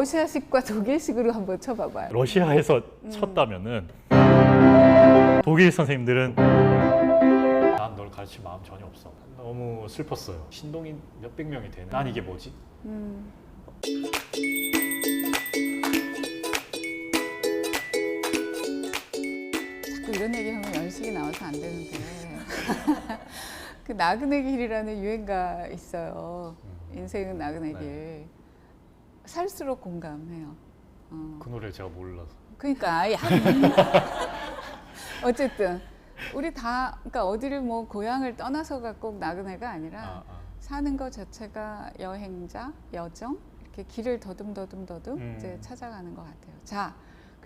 러시아식과 독일식으로 한번 쳐봐봐요. 러시아에서 음. 쳤다면은 독일 선생님들은 난 널 가르칠 마음 전혀 없어. 너무 슬펐어요. 신동이 몇백 명이 되는. 난 이게 뭐지? 음. 자꾸 이런 얘기하면 연식이 나와서 안 되는데 그 나그네 길이라는 유행가 있어요. 음. 인생은 나그네 길. 살수록 공감해요. 어. 그 노래를 제가 몰라서. 그러니까 야. 어쨌든 우리 다 그러니까 어디를 뭐 고향을 떠나서가 꼭 나그네가 아니라 아, 아. 사는 것 자체가 여행자, 여정 이렇게 길을 더듬 더듬 더듬 음. 이제 찾아가는 것 같아요. 자,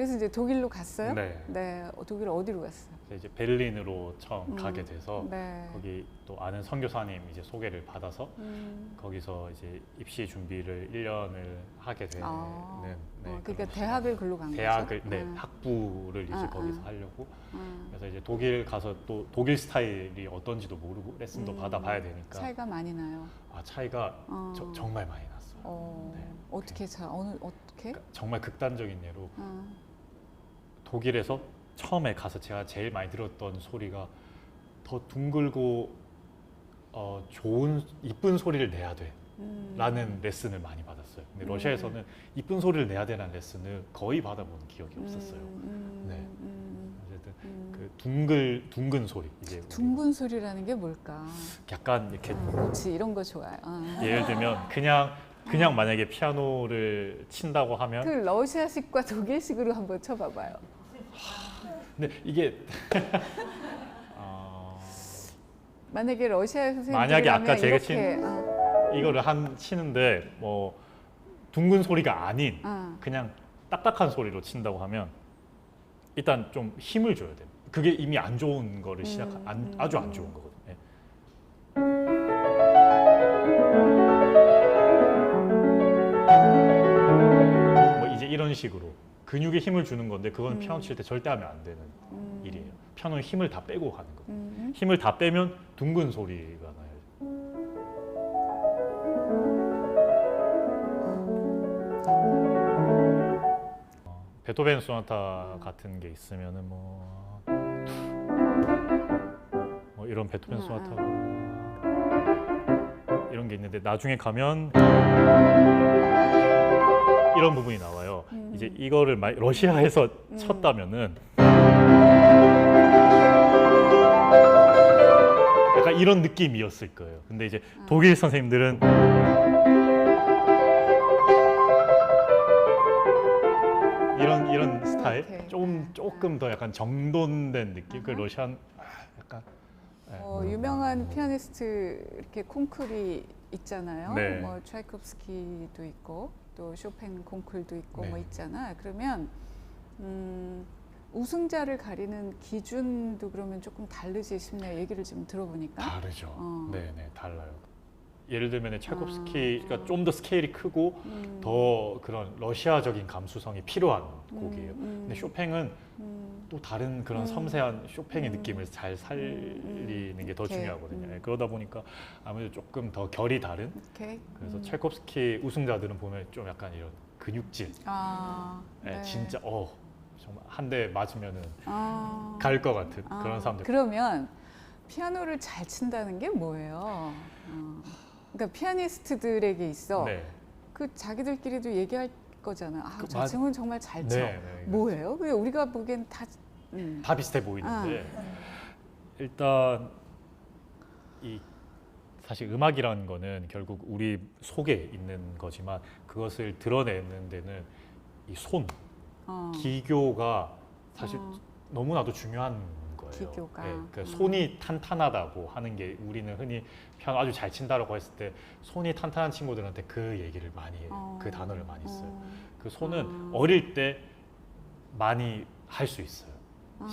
그래서 이제 독일로 갔어요. 네. 네, 어, 독일 어디로 갔어요? 이제 베를린으로 처음 음. 가게 돼서 네. 거기 또 아는 선교사님 이제 소개를 받아서 음. 거기서 이제 입시 준비를 1년을 하게 되는 아. 네, 어, 그러니까. 대학을 글로 간 대학을 거죠? 네 음. 학부를 이제 아, 거기서 아. 하려고 음. 그래서 이제 독일 가서 또 독일 스타일이 어떤지도 모르고 레슨도 음. 받아봐야 되니까 차이가 많이 나요. 아 차이가 어. 저- 정말 많이 났어요. 어, 네. 어떻게 차? 어느 어떻게? 그러니까 정말 극단적인 예로 어. 독일에서 처음에 가서 제가 제일 많이 들었던 소리가 더 둥글고 어, 좋은 이쁜 소리를 내야 돼. 음. 라는 레슨을 많이 받았어요. 근데 음. 러시아에서는 이쁜 소리를 내야 되는 레슨을 거의 받아본 기억이 없었어요. 음, 네. 음, 어쨌든 음. 그 둥글 둥근 소리 이제 둥근 소리라는 게 뭘까? 약간 이렇게 어, 그렇지 이런 거 좋아요. 어. 예를 들면 그냥 그냥 만약에 피아노를 친다고 하면 그 러시아식과 독일식으로 한번 쳐봐봐요. 근데 이게 어, 만약에 러시아 선생님이 만약에 아까 제가 이렇게, 어, 이거를 한 치는데 뭐 둥근 소리가 아닌 어. 그냥 딱딱한 소리로 친다고 하면 일단 좀 힘을 줘야 돼. 그게 이미 안 좋은 거를 시작 음, 안, 음, 아주 안 음. 좋은 거거든. 요뭐 이제 이런 식으로 근육에 힘을 주는 건데 그건 음. 피아노 칠 때 절대 하면 안 되는 음. 일이에요. 피아노는 힘을 다 빼고 가는 거. 음. 힘을 다 빼면 둥근 소리가 나요. 어, 베토벤 소나타 같은 게 있으면은 뭐, 뭐 이런 베토벤 음, 소나타가 이런 게 있는데 나중에 가면 이런 부분이 나와요. 음. 이제 이거를 마- 러시아에서 음. 쳤다면은 약간 이런 느낌이었을 거예요. 근데 이제 아. 독일 선생님들은 이런 이런 스타일 오케이. 조금 아, 조금 더 약간 정돈된 느낌. 그 아하. 러시안 아, 약간 네. 어, 유명한 피아니스트 이렇게 콩쿨이 있잖아요. 네. 뭐 차이콥스키도 있고 또 쇼팽 콩쿨도 있고 네. 뭐 있잖아. 그러면 음, 우승자를 가리는 기준도 그러면 조금 다르지 싶네요. 얘기를 좀 들어보니까. 다르죠. 어. 네, 네, 달라요. 예를 들면 아. 차이콥스키가 좀더 스케일이 크고 음, 더 그런 러시아적인 감수성이 필요한 음, 곡이에요. 음, 근데 쇼팽은 음, 또 다른 그런 음. 섬세한 쇼팽의 음. 느낌을 잘 살리는 게 더. 중요하거든요. 음. 예, 그러다 보니까 아무래도 조금 더 결이 다른. 오케이. 그래서 음. 찰콥스키 우승자들은 보면 좀 약간 이런 근육질, 아, 예, 네. 진짜 어 정말 한 대 맞으면은 아. 갈것 같은 아, 그런 사람들. 그러면 피아노를 잘 친다는 게 뭐예요? 어. 그러니까 피아니스트들에게 있어 네, 그 자기들끼리도 얘기할 거잖아. 아, 그저 맞- 친구는 정말 잘 쳐. 네, 네. 뭐예요? 그게 우리가 보기엔 다 음. 다 비슷해 보이는데 아. 일단 이 사실 음악이라는 거는 결국 우리 속에 있는 거지만 그것을 드러내는 데는 이 손, 어. 기교가 사실 어. 너무나도 중요한. 기교가. 예, 그러니까 음. 손이 탄탄하다고 하는 게 우리는 흔히 피아노 아주 잘 친다라고 했을 때 손이 탄탄한 친구들한테 그 얘기를 많이 해요. 어. 그 단어를 많이 써요. 어. 그 손은 음. 어릴 때 많이 할 수 있어요. 어.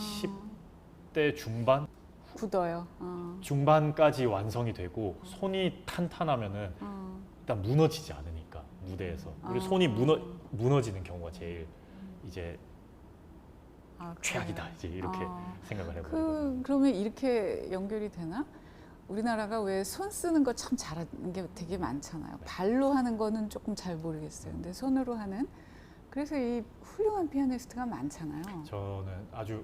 10대 중반 굳어요. 어. 중반까지 완성이 되고 손이 탄탄하면은 어. 일단 무너지지 않으니까 무대에서 우리 아. 손이 무너 무너지는 경우가 제일 이제 아? 최악이다 이제 이렇게 어. 생각을 거예요. 그 그러면 이렇게 연결이 되나? 우리나라가 왜 손 쓰는 거 참 잘하는 게 되게 많잖아요. 발로 하는 거는 조금 잘 모르겠어요. 근데 손으로 하는 그래서 이 훌륭한 피아니스트가 많잖아요. 저는 아주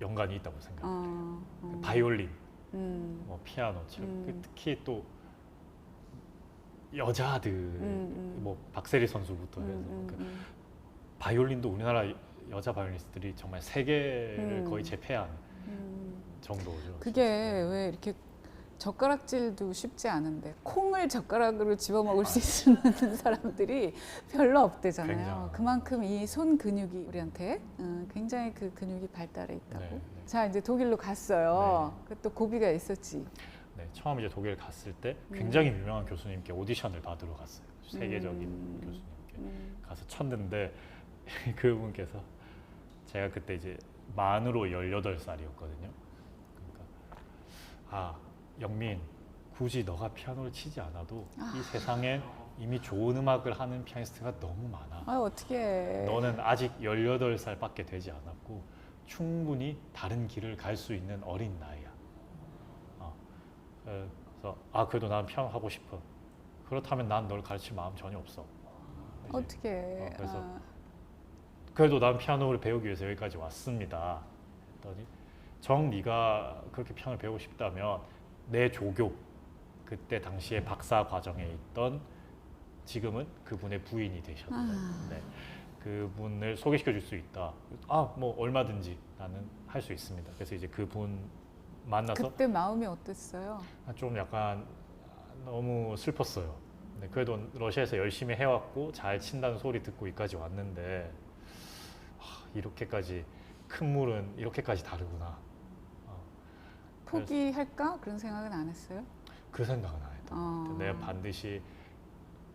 연관이 있다고 생각해요. 어, 어. 바이올린, 음, 뭐 피아노, 첼로, 음. 특히 또 여자들, 음, 음. 뭐 박세리 선수부터 음, 해서 음, 그 음. 바이올린도 우리나라 여자 바이올리스트들이 정말 세계를 음. 거의 제패한 음. 정도죠. 그게 진짜. 왜 이렇게 젓가락질도 쉽지 않은데 콩을 젓가락으로 집어 먹을 수 있는 사람들이 별로 없대잖아요. 굉장한. 그만큼 이 손 근육이 우리한테 어, 굉장히 그 근육이 발달해 있다고. 네, 네. 자 이제 독일로 갔어요. 그또 고비가 있었지. 네, 처음 이제 독일 갔을 때 음. 굉장히 유명한 교수님께 오디션을 받으러 갔어요. 세계적인 음. 교수님께 음. 가서 쳤는데 그분께서 제가 그때 이제 만으로 18살이었거든요. 그러니까 아, 영민 굳이 너가 피아노를 치지 않아도 이 세상에 이미 좋은 음악을 하는 피아니스트가 너무 많아. 아 어떻게? 너는 아직 18살밖에 되지 않았고 충분히 다른 길을 갈 수 있는 어린 나이야. 어, 그래서 아 그래도 난 피아노 하고 싶어. 그렇다면 난 널 가르칠 마음 전혀 없어. 어떻게? 어, 그래서 아, 그래도 난 피아노를 배우기 위해서 여기까지 왔습니다. 정 네가 그렇게 피아노를 배우고 싶다면 내 조교 그때 당시에 박사 과정에 있던 지금은 그분의 부인이 되셨는데 아. 네, 그분을 소개시켜 줄 수 있다. 아 뭐 얼마든지 나는 할 수 있습니다. 그래서 이제 그분 만나서 그때 마음이 어땠어요? 아, 좀 약간 너무 슬펐어요. 네, 그래도 러시아에서 열심히 해왔고 잘 친다는 소리 듣고 여기까지 왔는데 하, 이렇게까지 큰 물은 이렇게까지 다르구나. 어, 포기할까 그런 생각은 안 했어요? 그 생각은 안 했다. 어. 내가 반드시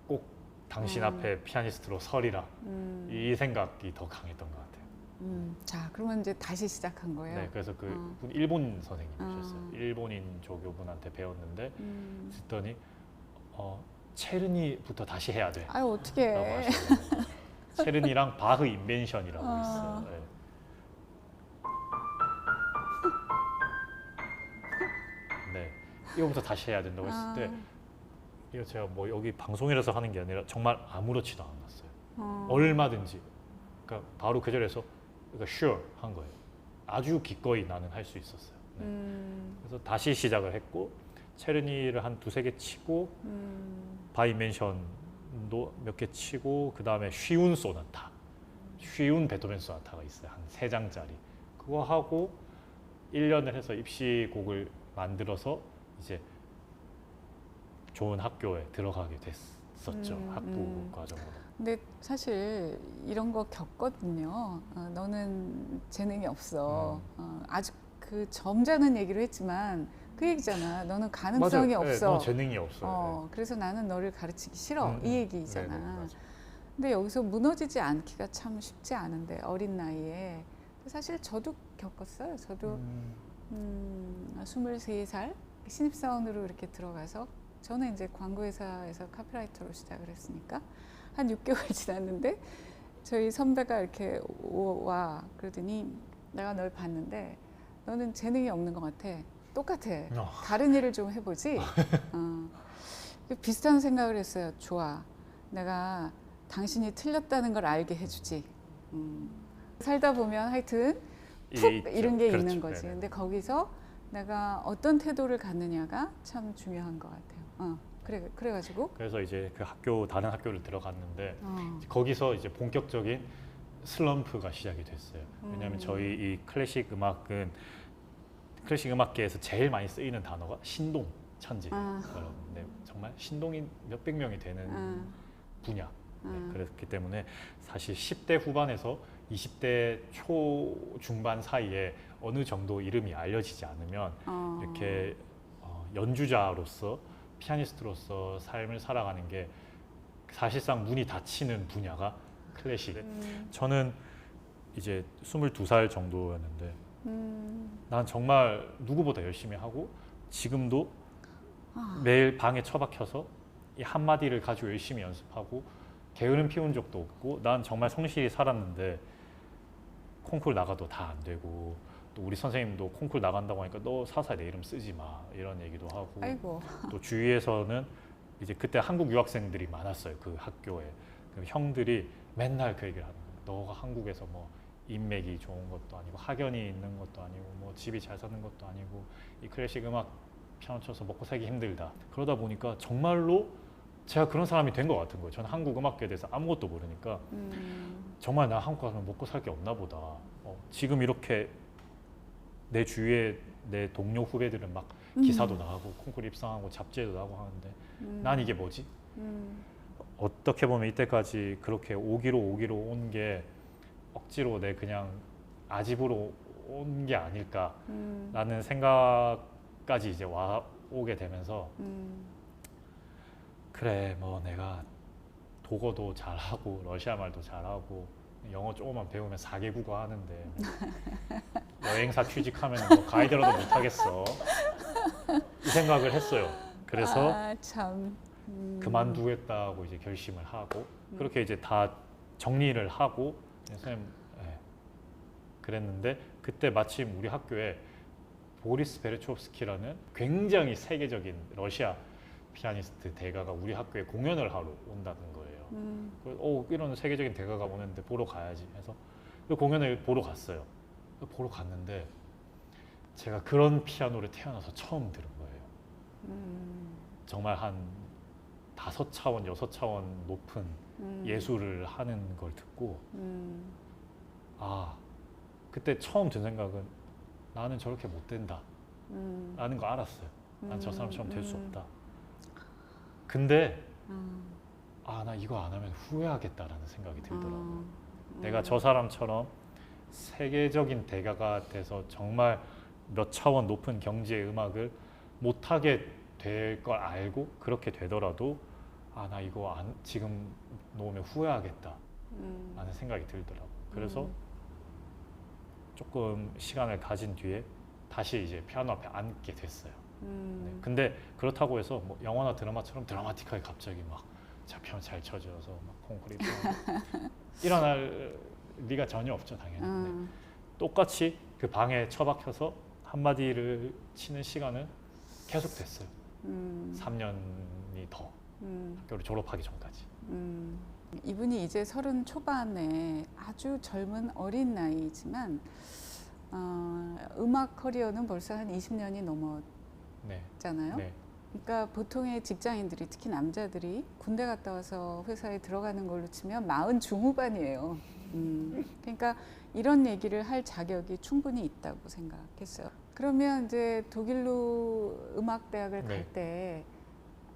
꼭 당신 음. 앞에 피아니스트로 서리라. 음, 이 생각이 더 강했던 것 같아요. 음. 자 그러면 이제 다시 시작한 거예요. 네, 그래서 그 어. 분 일본 선생님이셨어요. 어. 일본인 조교분한테 배웠는데 음. 듣더니 어, 체르니부터 다시 해야 돼. 아유 어떻게? 체르니랑 바흐 인벤션이라고 어. 있어요. 네. 네, 이거부터 다시 해야 된다고 했을 때 이거 제가 뭐 여기 방송이라서 하는 게 아니라 정말 아무렇지도 않았어요. 어. 얼마든지. 그러니까 바로 그 자리에서 그러니까 sure 한 거예요. 아주 기꺼이 나는 할 수 있었어요. 네. 음, 그래서 다시 시작을 했고 체르니를 한 두세 개 치고 음, 바이멘션도 몇 개 치고 그 다음에 쉬운 소나타, 쉬운 베토벤 소나타가 있어요 한 세 장짜리. 그거 하고 1년을 해서 입시곡을 만들어서 이제 좋은 학교에 들어가게 됐었죠 음, 학부 음. 과정으로. 근데 사실 이런 거 겪거든요. 어, 너는 재능이 없어. 어, 아주 그 점잖은 얘기를 했지만 그 얘기잖아. 너는 가능성이 맞아요. 네, 없어. 너무 재능이 없어요. 어, 그래서 나는 너를 가르치기 싫어. 음, 이 음. 얘기잖아. 네, 네. 근데 여기서 무너지지 않기가 참 쉽지 않은데 어린 나이에 사실 저도 겪었어요. 저도 음, 음, 23살 신입사원으로 이렇게 들어가서 저는 이제 광고회사에서 카피라이터로 시작을 했으니까 한 6개월 지났는데 저희 선배가 이렇게 오- 와 그러더니 내가 널 봤는데 너는 재능이 없는 것 같아. 똑같아. 어. 다른 일을 좀 해보지. 어. 비슷한 생각을 했어요. 좋아. 내가 당신이 틀렸다는 걸 알게 해주지. 음. 살다 보면 하여튼 푹. 이런 게 그렇죠. 있는 거지. 네네. 근데 거기서 내가 어떤 태도를 갖느냐가 참 중요한 것 같아요. 어, 그래 그래가지고 그래서 이제 그 학교 다른 학교를 들어갔는데 어, 거기서 이제 본격적인 슬럼프가 시작이 됐어요. 왜냐하면 음. 저희 이 클래식 음악은 클래식 음악계에서 제일 많이 쓰이는 단어가 신동 천지. 아. 그런데 정말 신동이 몇백 명이 되는 어, 분야. 네, 음. 그렇기 때문에 사실 10대 후반에서 20대 초 중반 사이에 어느 정도 이름이 알려지지 않으면 어. 이렇게 어, 연주자로서 피아니스트로서 삶을 살아가는 게 사실상 문이 닫히는 분야가 클래식. 음, 저는 이제 22살 정도였는데 음, 난 정말 누구보다 열심히 하고 지금도 아, 매일 방에 처박혀서 이 한마디를 가지고 열심히 연습하고 게으름 피운 적도 없고 난 정말 성실히 살았는데 콩쿠르 나가도 다 안 되고 또 우리 선생님도 콩쿨 나간다고 하니까 너 사사에 내 이름 쓰지 마 이런 얘기도 하고 아이고. 또 주위에서는 이제 그때 한국 유학생들이 많았어요 그 학교에. 그럼 형들이 맨날 그 얘기를 하는 거예요. 너가 한국에서 뭐 인맥이 좋은 것도 아니고 학연이 있는 것도 아니고 뭐 집이 잘 사는 것도 아니고 이 클래식 음악 피아노 쳐서 먹고 살기 힘들다. 그러다 보니까 정말로 제가 그런 사람이 된 것 같은 거예요. 저는 한국 음악계에 대해서 아무것도 모르니까. 음, 정말 나 한국 가서 먹고 살 게 없나 보다. 어, 지금 이렇게 내 주위에 내 동료 후배들은 막 기사도 나가고 콩쿠르 입상하고 잡지에도 나가고 하는데 음, 난 이게 뭐지? 음, 어떻게 보면 이때까지 그렇게 오기로 오기로 온게 억지로 내 그냥 아집으로 온 게 아닐까라는 음, 생각까지 이제 와 오게 되면서 음, 그래 뭐 내가 독어도 잘하고 러시아 말도 잘하고 영어 조금만 배우면 4개 국어 하는데 뭐 여행사 취직하면 뭐 가이드라도 못하겠어. 이 생각을 했어요. 그래서 아, 참. 음, 그만두겠다고 이제 결심을 하고 그렇게 이제 다 정리를 하고 선생님 예, 그랬는데 그때 마침 우리 학교에 보리스 베르초프스키라는 굉장히 세계적인 러시아 피아니스트 대가가 우리 학교에 공연을 하러 온다는 거예요. 음, 어, 이런 세계적인 대가가 오는데 보러 가야지 해서 그 공연을 보러 갔어요. 보러 갔는데 제가 그런 피아노를 태어나서 처음 들은 거예요. 음, 정말 한 다섯 차원, 여섯 차원 높은 음, 예술을 하는 걸 듣고 음, 아 그때 처음 든 생각은 나는 저렇게 못 된다. 음, 라는 거 알았어요. 난저 음, 사람처럼 될수 음, 없다. 근데 음, 아나 이거 안 하면 후회하겠다라는 생각이 들더라고요. 음, 내가 저 사람처럼 세계적인 대가가 돼서 정말 몇 차원 높은 경지의 음악을 못하게 될 걸 알고 그렇게 되더라도 아 나 이거 안, 지금 놓으면 후회하겠다라는 음, 생각이 들더라고요. 그래서 음, 조금 시간을 가진 뒤에 다시 이제 피아노 앞에 앉게 됐어요. 네. 음, 근데 그렇다고 해서 뭐 영화나 드라마처럼 드라마틱하게 갑자기 막 자, 피아노 잘 쳐줘서 막 콩쿠리 일어날 리가 전혀 없죠 당연히. 네. 음, 똑같이 그 방에 처박혀서 한 마디를 치는 시간은 계속 됐어요. 음, 3년이 더 음. 학교를 졸업하기 전까지. 음, 이분이 이제 서른 초반에 아주 젊은 어린 나이지만 어, 음악 커리어는 벌써 한 20년이 넘었잖아요. 네. 네. 그러니까 보통의 직장인들이 특히 남자들이 군대 갔다 와서 회사에 들어가는 걸로 치면 마흔 중후반이에요. 음, 그러니까 이런 얘기를 할 자격이 충분히 있다고 생각했어요. 그러면 이제 독일로 음악 대학을 네. 갈때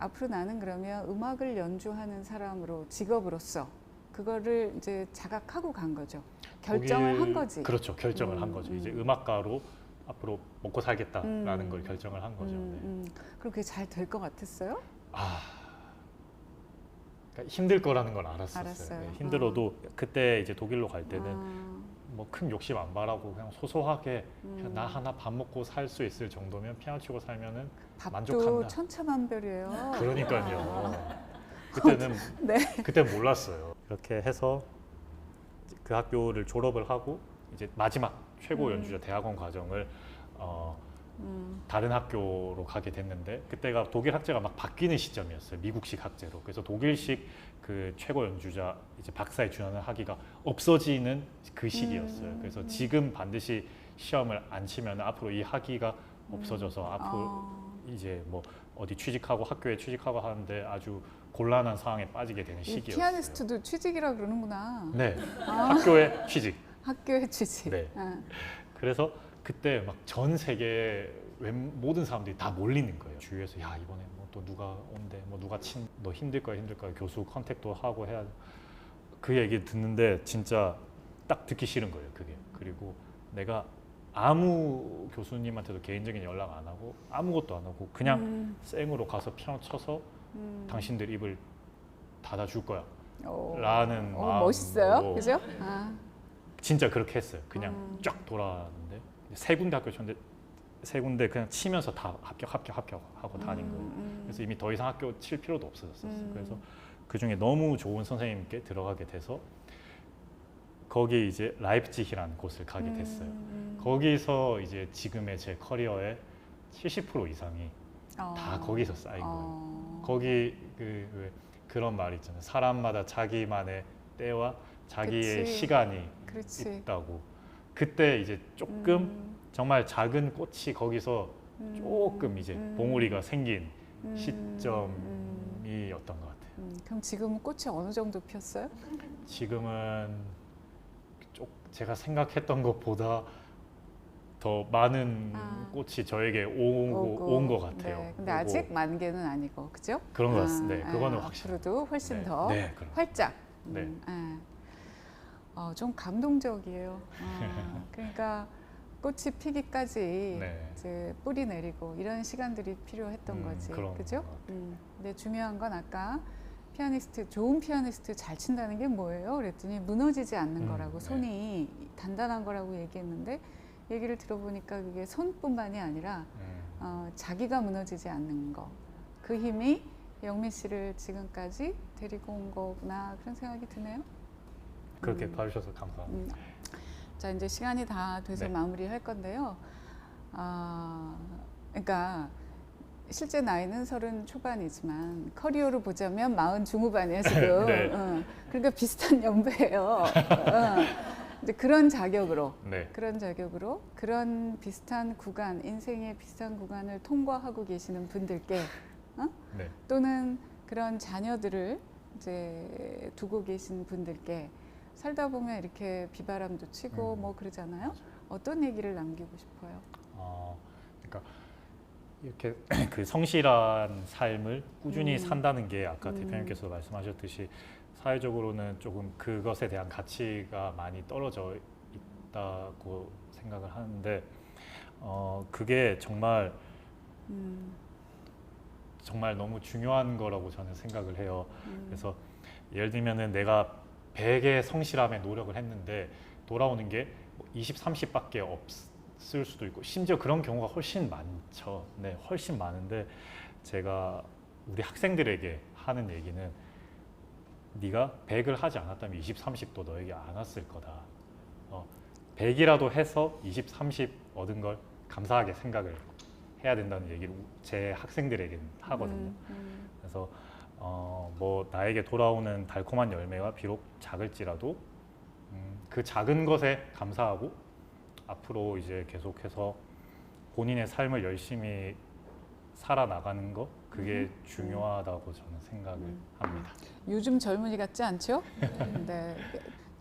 앞으로 나는 그러면 음악을 연주하는 사람으로 직업으로서 그거를 이제 자각하고 간 거죠. 결정을 한 거지. 그렇죠. 결정을 음, 한 거죠. 이제 음. 음악가로 앞으로 먹고 살겠다라는 음. 걸 결정을 한 거죠. 음, 네. 음. 그럼 그게 잘 될 것 같았어요? 아 그러니까 힘들 거라는 걸 알았었어요. 알았어요. 네, 힘들어도 그때 이제 독일로 갈 때는 아, 뭐 큰 욕심 안 바라고 그냥 소소하게 그냥 음. 나 하나 밥 먹고 살 수 있을 정도면 피아노 치고 살면은 밥도 만족한다. 천차만별이에요. 그러니까요. 그때는 네. 그때 몰랐어요. 이렇게 해서 그 학교를 졸업을 하고 이제 마지막 최고 음. 연주자 대학원 과정을 어, 음, 다른 학교로 가게 됐는데 그때가 독일 학제가 막 바뀌는 시점이었어요. 미국식 학제로. 그래서 독일식 그 최고 연주자 이제 박사에 준하는 학위가 없어지는 그 시기였어요. 음. 그래서 지금 반드시 시험을 안 치면 앞으로 이 학위가 없어져서 앞으로 어, 이제 뭐 어디 취직하고 학교에 취직하고 하는데 아주 곤란한 상황에 빠지게 되는 이 시기였어요. 피아니스트도 취직이라 그러는구나. 네, 아, 학교에 취직. 학교에 취직. 네. 아, 그래서 그때 막 전 세계 웬- 모든 사람들이 다 몰리는 거예요. 주위에서 야 이번에 뭐 또 누가 온대, 뭐 누가 친, 너 힘들 거야 힘들 거야 교수 컨택도 하고 해야 그 얘기 듣는데 진짜 딱 듣기 싫은 거예요. 그게 그리고 내가 아무 교수님한테도 개인적인 연락 안 하고 아무것도 안 하고 그냥 음, 생으로 가서 피아노 쳐서 음. 당신들 입을 닫아줄 거야. 오. 라는 오, 멋있어요, 그죠? 아, 진짜 그렇게 했어요. 그냥 음. 쫙 돌아왔는데 세 군데 학교 쳤는데 세 군데 그냥 치면서 다 합격 합격 합격 하고 다닌 거예요. 음, 그래서 이미 더 이상 학교 칠 필요도 없어졌었어요. 음. 그래서 그 중에 너무 좋은 선생님께 들어가게 돼서 거기 이제 라이프치히라는 곳을 가게 됐어요. 음, 거기서 이제 지금의 제 커리어의 70% 이상이 어. 다 거기서 쌓인 거예요. 어. 거기 그, 그 그런 말 있잖아요. 사람마다 자기만의 때와 자기의 그치. 시간이 그렇지. 있다고. 그때 이제 조금 음, 정말 작은 꽃이 거기서 음, 조금 이제 음, 봉우리가 생긴 음, 시점이었던 음, 것 같아요. 음. 그럼 지금 꽃이 어느 정도 피었어요? 지금은 쪽 제가 생각했던 것보다 더 많은 아. 꽃이 저에게 온 것 같아요. 네, 근데 아직 만개는 아니고, 그죠? 그런 것 같습니다. 네, 아, 그거는 아, 확실히. 앞으로도 훨씬 네, 더 네. 활짝. 네. 음, 예. 어, 좀 감동적이에요. 어, 그러니까 꽃이 피기까지 네. 이제 뿌리 내리고 이런 시간들이 필요했던 음, 거지, 그런 그죠? 음, 근데 중요한 건 아까 피아니스트 좋은 피아니스트 잘 친다는 게 뭐예요? 그랬더니 무너지지 않는 음, 거라고 네. 손이 단단한 거라고 얘기했는데 얘기를 들어보니까 그게 손뿐만이 아니라 음, 어, 자기가 무너지지 않는 거. 그 힘이 영민 씨를 지금까지 데리고 온 거구나 그런 생각이 드네요. 그렇게 음. 봐주셔서 감사합니다. 음. 자 이제 시간이 다 돼서 네. 마무리할 건데요. 아, 그러니까 실제 나이는 서른 초반이지만 커리어로 보자면 마흔 중후반이야 지금. 네. 어, 그러니까 비슷한 연배예요. 어. 이제 그런 자격으로 네. 그런 자격으로 그런 비슷한 구간 인생의 비슷한 구간을 통과하고 계시는 분들께 네. 또는 그런 자녀들을 이제 두고 계신 분들께 살다 보면 이렇게 비바람도 치고 음. 뭐 그러잖아요. 어떤 얘기를 남기고 싶어요? 어, 그러니까 이렇게 그 성실한 삶을 꾸준히 음. 산다는 게 아까 음. 대표님께서 말씀하셨듯이 사회적으로는 조금 그것에 대한 가치가 많이 떨어져 있다고 생각을 하는데 어, 그게 정말 음,20 너무 중요한 거라고 저는 생각을 해요. 음, 그래서 예를 들면은 내가 100의 성실함에 노력을 했는데 돌아오는 게 20, 30밖에 없을 수도 있고 심지어 그런 경우가 훨씬 많죠. 네, 훨씬 많은데 제가 우리 학생들에게 하는 얘기는 네가 100을 하지 않았다면 20, 30도 너에게 안 왔을 거다. 어, 100이라도 해서 20, 30 얻은 걸 감사하게 생각을 해야 된다는 얘기를 제 학생들에게는 하거든요. 음, 음, 그래서 어, 뭐 나에게 돌아오는 달콤한 열매가 비록 작을지라도 음, 그 작은 것에 감사하고 앞으로 이제 계속해서 본인의 삶을 열심히 살아나가는 것 그게 음. 중요하다고 저는 생각을 음. 합니다. 요즘 젊은이 같지 않죠? 네.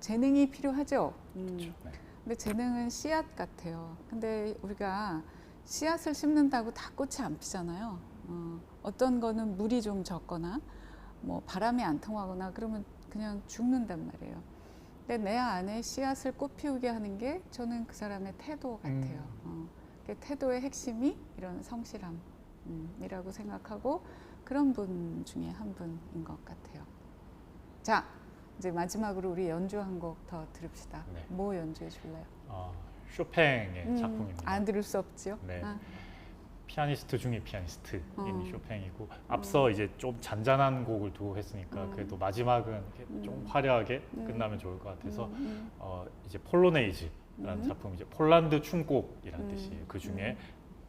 재능이 필요하죠. 음. 그렇죠. 네. 근데 재능은 씨앗 같아요. 근데 우리가 씨앗을 심는다고 다 꽃이 안 피잖아요. 어, 어떤 거는 물이 좀 적거나 뭐 바람이 안 통하거나 그러면 그냥 죽는단 말이에요. 근데 내 안에 씨앗을 꽃 피우게 하는 게 저는 그 사람의 태도 같아요. 어, 그 태도의 핵심이 이런 성실함이라고 생각하고 그런 분 중에 한 분인 것 같아요. 자, 이제 마지막으로 우리 연주 한 곡 더 들읍시다. 네. 뭐 연주해 줄래요? 어, 쇼팽의 음, 작품입니다. 안 들을 수 없죠. 네. 아, 피아니스트 중의 피아니스트인 어. 쇼팽이고 앞서 이제 좀 잔잔한 곡을 두고 했으니까 음. 그래도 마지막은 이렇게 좀 음. 화려하게 음. 끝나면 좋을 것 같아서 음, 음, 어, 이제 폴로네이즈라는 음. 작품 이제 폴란드 춤곡이라는 음. 뜻이에요. 그 중에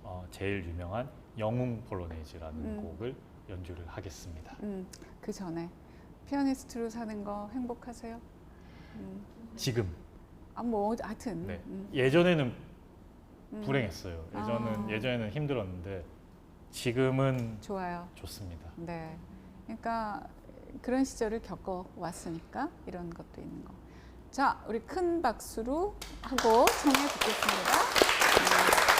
어, 제일 유명한 영웅 폴로네이즈라는 음. 곡을 연주를 하겠습니다. 음. 그 전에 피아니스트로 사는 거 행복하세요? 음. 지금 아, 뭐 하여튼. 네. 음, 예전에는 음. 불행했어요. 예전은 아. 예전에는 힘들었는데 지금은 좋아요. 좋습니다. 네. 그러니까 그런 시절을 겪어 왔으니까 이런 것도 있는 거. 자, 우리 큰 박수로 하고 청해 듣겠습니다.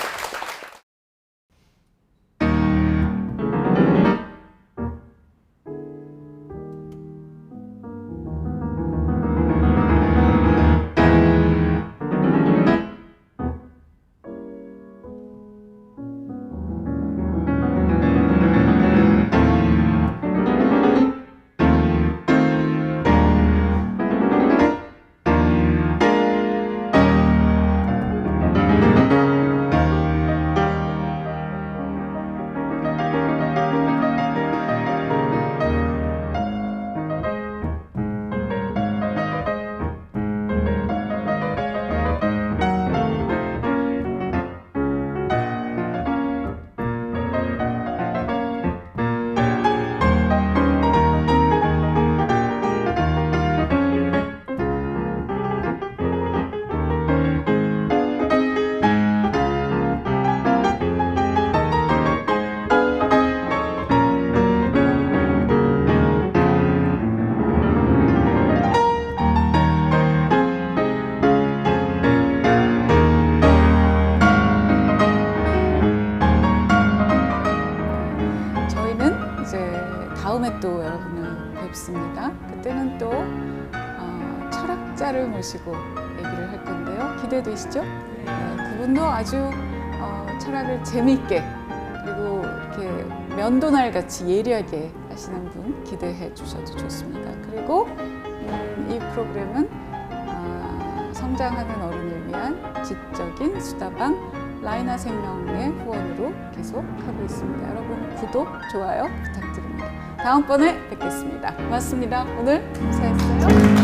기대되시죠? 네, 그분도 아주 어, 철학을 재미있게 그리고 이렇게 면도날 같이 예리하게 하시는 분 기대해 주셔도 좋습니다. 그리고 음, 이 프로그램은 아, 성장하는 어른을 위한 지적인 수다방 라이나 생명의 후원으로 계속 하고 있습니다. 여러분 구독, 좋아요 부탁드립니다. 다음번에 뵙겠습니다. 고맙습니다. 오늘 감사했어요.